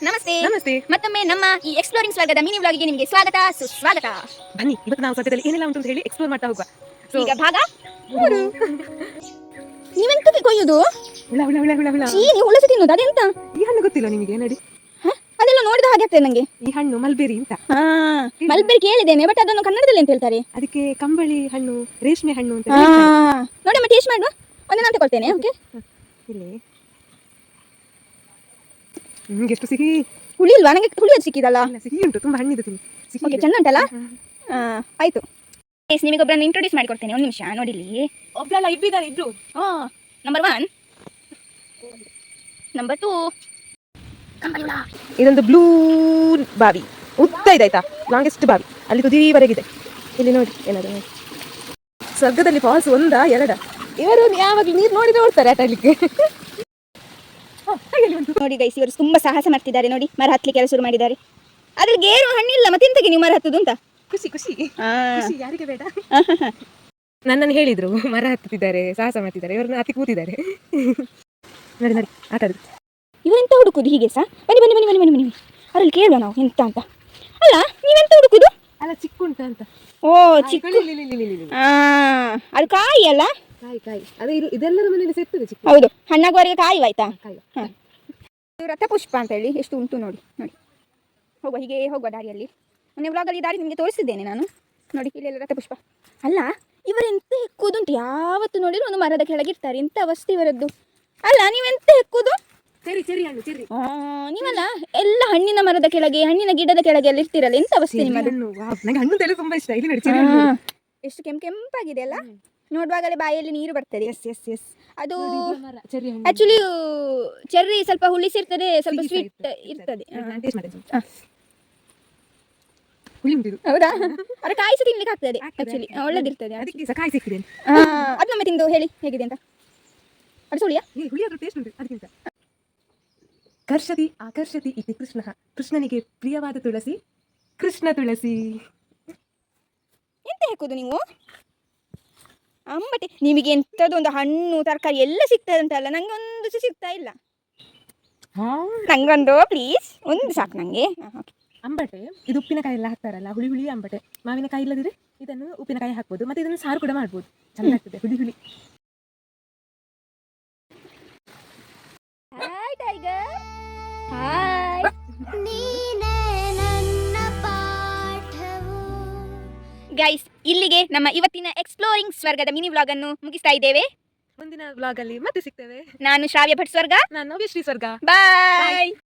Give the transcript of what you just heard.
ನಮಸ್ತೆ. ನಮಸ್ತೆ. ಮತ್ತೊಮ್ಮೆ ನಮ್ಮ ಈ ಎಕ್ಸ್ಪ್ಲೋರಿಂಗ್ ಸ್ವಾಗತ ಮಿನಿ ವ್ಲಾಗಿಗೆ ನಿಮಗೆ ಸ್ವಾಗತ ಸುಸ್ವಾಗತ. ಬನ್ನಿ ಇವತ್ತು ನಾವು ಸದ್ಯದಲ್ಲಿ ಏನೆಲ್ಲ ಉಂಟು ಅಂತ ಹೇಳಿ ಎಕ್ಸ್ಪ್ಲೋರ್ ಮಾಡ್ತಾ ಹೋಗುವ. ಈಗ ಭಾಗ ಮೂರು. ನೀವೆಂತಕ್ಕೆ ಕೊಯ್ಯುದು ಹುಳ ಹುಳ ಹುಳ ಹುಳ ಹುಳ. ಚೀ ನೀವು ಉಳಸಿ ತಿನ್ನುದು ಅದೆಂತ? ಈ ಹಣ್ಣು ಗೊತ್ತಿಲ್ಲ ನಿಮಗೆ ನೋಡಿ. ಹ? ಅದೆಲ್ಲ ನೋಡಿದ ಹಾಗೆ ಆಗ್ತದೆ ನಂಗೆ. ಈ ಹಣ್ಣು ಮಲ್ಬೆರಿ ಅಂತ. ಹಾ ಮಲ್ಬೆರಿ ಕೇಳಿದ್ದೇನೆ ಬಟ್ ಅದನ್ನು ಕನ್ನಡದಲ್ಲಿ ಅಂತ ಹೇಳ್ತಾರೆ. ಅದಕ್ಕೆ ಕಂಬಳಿ ಹಣ್ಣು ರೇಷ್ಮೆ ಹಣ್ಣು ಅಂತ ಹಾ. ನೋಡಿ ನೋಡಮ್ಮ ಟೇಸ್ಟ್ ಮಾಡುವ. ಒಂದೇ ನಾನು ತಗೊಳ್ತೇನೆ ಓಕೆ ಇಲ್ಲಿ. ನಿಮ್ಗೆ ಎಷ್ಟು ಸಿಹಿ? ಹುಳಿ ಇಲ್ವಾ ನನಗೆ ಹುಳಿ ಅದು ಸಿಕ್ಕಿದಲ್ಲ? ಸಿಹಿ ಉಂಟು ತುಂಬಾ ಹಣ್ಣಿದೆ ತಿನ್ನಿ. ಸಿಹಿ ಓಕೆ ಚೆಂದ ಚೆನ್ನ ಉಂಟಲ್ಲ ಆಯ್ತು. ಎಸ್ ನಿಮಗೊಬ್ಬರನ್ನು ಇಂಟ್ರೊಡ್ಯೂಸ್ ಮಾಡಿಕೊಡ್ತೇನೆ. ಒಂದು ನಿಮಿಷ ನೋಡಿಲಿ ಒಬ್ರಲ್ಲ ಇಬ್ಬಿದ್ದಾರೆ ಇಬ್ರು. ಹಾ ನಂಬರ್ ಒನ್ ನಂಬರ್ ಟೂ ಇದೊಂದು ಬ್ಲೂ ಬಾವಿ. ಉದ್ದ ಇದೆ ಆಯ್ತಾ ಲಾಂಗೆಸ್ಟ್ ಬಾವಿ. ಅಲ್ಲಿ ಕುದೀವರೆಗಿದೆ ಇಲ್ಲಿ ನೋಡಿ ಏನಾದ್ರು ಸ್ವರ್ಗದಲ್ಲಿ ಫಾಲ್ಸ್ ಒಂದಾ ಎರಡ? ಇವರು ಯಾವಾಗಲೂ ನೀರು ನೋಡಿದ್ರೆ ಓಡ್ತಾರೆ ಆಟ ಆಡ್ಲಿಕ್ಕೆ ನೋಡಿ ಗೈಸ್ ಇವರು ತುಂಬಾ ಸಾಹಸ ಮಾಡ್ತಿದ್ದಾರೆ. ನೋಡಿ ಮರ ಹತ್ತಲಿಕ್ಕೆ ಶುರು ಮಾಡಿದ್ದಾರೆ? ಅದ್ರ ಗೇರು ಹಣ್ಣಿಲ್ಲ ಮತ್ತೆ ಎಂತಕ್ಕೆ ನೀವು ಮರ ಹತ್ತುದು ಅಂತ? ಖುಷಿ ಖುಷಿ. ಯಾರಿಗೆ ಬೇಡ. ನನ್ನನ್ನು ಹೇಳಿದ್ರು ಮರ ಹತ್ತುತ್ತಿದ್ದಾರೆ ಸಾಹಸ ಮಾಡ್ತಿದ್ದಾರೆ ಇವ್ರನ್ನ ಹತ್ತಿ ಕೂತಿದ್ದಾರೆ. ನೋಡಿ ನೋಡಿ ಇವರೆಂತ ಹುಡುಕುದು ಹೀಗೆ ಸಹ ಬನ್ನಿ ಬನ್ನಿ ಬನ್ನಿ ಬನ್ನಿ ಬನ್ನಿ ಬನ್ನಿ. ಅದ್ರಲ್ಲಿ ಕೇಳುವ ನಾವು ಎಂತ ಅಂತ. ಅಲ್ಲ ನೀವೆಂತ ಹುಡುಕುದು? ಅಲ್ಲ ಚಿಕ್ಕ ಉಂಟ ಅಂತ. ಓ ಚಿಕ್ಕ. ಅದು ಕಾಯಿ ಅಲ್ಲ? ಕಾಯಿ ಕಾಯಿ. ಅದೇ ಇದು ಇದೆಲ್ಲರ ಮನೆಯಲ್ಲಿ ಸಿಗ್ತದೆ ಹೌದು ಹಣ್ಣಾಗುವವರೆಗೆ ಕಾಯಿ ಆಯ್ತಾ? ಕಾಯಿ. ರಥಪುಷ್ಪ ಅಂತ ಹೇಳಿ ಎಷ್ಟು ಉಂಟು ನೋಡಿ ನೋಡಿ. ಹೋಗುವ ಹೀಗೆ ಹೋಗುವ ದಾರಿಯಲ್ಲಿ. ಮೊನ್ನೆ ವ್ಲಾಗಲ್ಲಿ ದಾರಿ ನಿಮಗೆ ತೋರಿಸಿದ್ದೇನೆ ನಾನು. ನೋಡಿ ಇಲ್ಲೆಲ್ಲ ರಥಪುಷ್ಪ ಅಲ್ಲ ಇವರೆಂತ ಹೆಕ್ಕುದುಂಟು ಯಾವತ್ತು ನೋಡಿದ್ರು ಒಂದು ಮರದ ಕೆಳಗೆ ಇರ್ತಾರೆ. ಎಂತ ಅವಸ್ಥೆ ಇವರದ್ದು. ಅಲ್ಲ ನೀವೆಂತ ಹೆಕ್ಕುದು ಸರಿ ಸರಿ ಹಣ್ಣು ಸರಿ. ನೀವಲ್ಲ ಎಲ್ಲ ಹಣ್ಣಿನ ಮರದ ಕೆಳಗೆ ಹಣ್ಣಿನ ಗಿಡದ ಕೆಳಗೆ ಎಲ್ಲ ಇರ್ತೀರಲ್ಲ. ಎಂತ ಅವಸ್ಥೆ ನಿಮ್ಮದು? ಹಣ್ಣು ತುಂಬಾ ಇಷ್ಟ. ಇಲ್ಲಿ ಎಷ್ಟು ಕೆಂಪು ಕೆಂಪಾಗಿದೆ ಅಲ್ಲ? ನೋಡುವಾಗಲೇ ಬಾಯಲ್ಲಿ ನೀರು ಬರ್ತದೆ. ಎಸ್ ಎಸ್ ಎಸ್ ಅದು ಆ್ಯಕ್ಚುಲಿ ಚೆರ್ರಿ ಸ್ವಲ್ಪ ಹುಳಿಸಿರ್ತದೆ ಸ್ವಲ್ಪ ಸ್ವೀಟ್ ಇರ್ತದೆ. ಹೌದಾ? ಅದ್ರ ಕಾಯಿಸಿ ತಿನ್ಲಿಕ್ಕೆ ಆಗ್ತದೆ ಆಕ್ಚುಲಿ. ಒಳ್ಳೇದಿರ್ತದೆ ಅದು ನಮ್ಮ ತಿಂದು ಹೇಳಿ ಹೇಗಿದೆ ಅಂತ. ಅದು ಸುಳಿಯಾ? ಕರ್ಷತಿ ಆಕರ್ಷತಿ ಇತಿ ಕೃಷ್ಣ. ಕೃಷ್ಣನಿಗೆ ಪ್ರಿಯವಾದ ತುಳಸಿ ಕೃಷ್ಣ ತುಳಸಿ. ಎಂತ ಹಾಕೋದು ನೀವು? ಅಂಬಟಿ. ನಿಮಗೆ ಎಂಥದ್ದೊಂದು ಹಣ್ಣು ತರಕಾರಿ ಎಲ್ಲ ಸಿಗ್ತದೆ ಅಂತಲ್ಲ ನಂಗೆ ಒಂದು ಸಹ ಸಿಗ್ತಾ ಇಲ್ಲ. ನಂಗೊಂದು ಪ್ಲೀಸ್ ಒಂದು ಸಾಕು ನಂಗೆ. ಅಂಬಟೆ ಇದು ಉಪ್ಪಿನಕಾಯಿ ಎಲ್ಲ ಹಾಕ್ತಾರಲ್ಲ ಹುಳಿ ಹುಳಿ ಅಂಬಟೆ. ಮಾವಿನಕಾಯಿ ಇಲ್ಲದಿದ್ರೆ ಇದನ್ನು ಉಪ್ಪಿನಕಾಯಿ ಹಾಕ್ಬೋದು ಮತ್ತೆ ಇದನ್ನು ಸಾರು ಕೂಡ ಮಾಡ್ಬೋದು. ಚೆನ್ನಾಗ್ತದೆ ಹುಳಿ ಹುಳಿ. ಗೈಸ್ ಇಲ್ಲಿಗೆ ನಮ್ಮ ಇವತ್ತಿನ ಎಕ್ಸ್ಪ್ಲೋರಿಂಗ್ ಸ್ವರ್ಗದ ಮಿನಿ ವ್ಲಾಗ್ ಅನ್ನು ಮುಗಿಸ್ತಾ ಇದ್ದೇವೆ. ಮುಂದಿನ ವ್ಲಾಗ್ ಅಲ್ಲಿ ಮತ್ತೆ ಸಿಗ್ತೇವೆ. ನಾನು ಶ್ರಾವ್ಯ ಭಟ್ ಸ್ವರ್ಗ. ನಾನು ಶ್ರೀ ಸ್ವರ್ಗ. ಬಾಯ್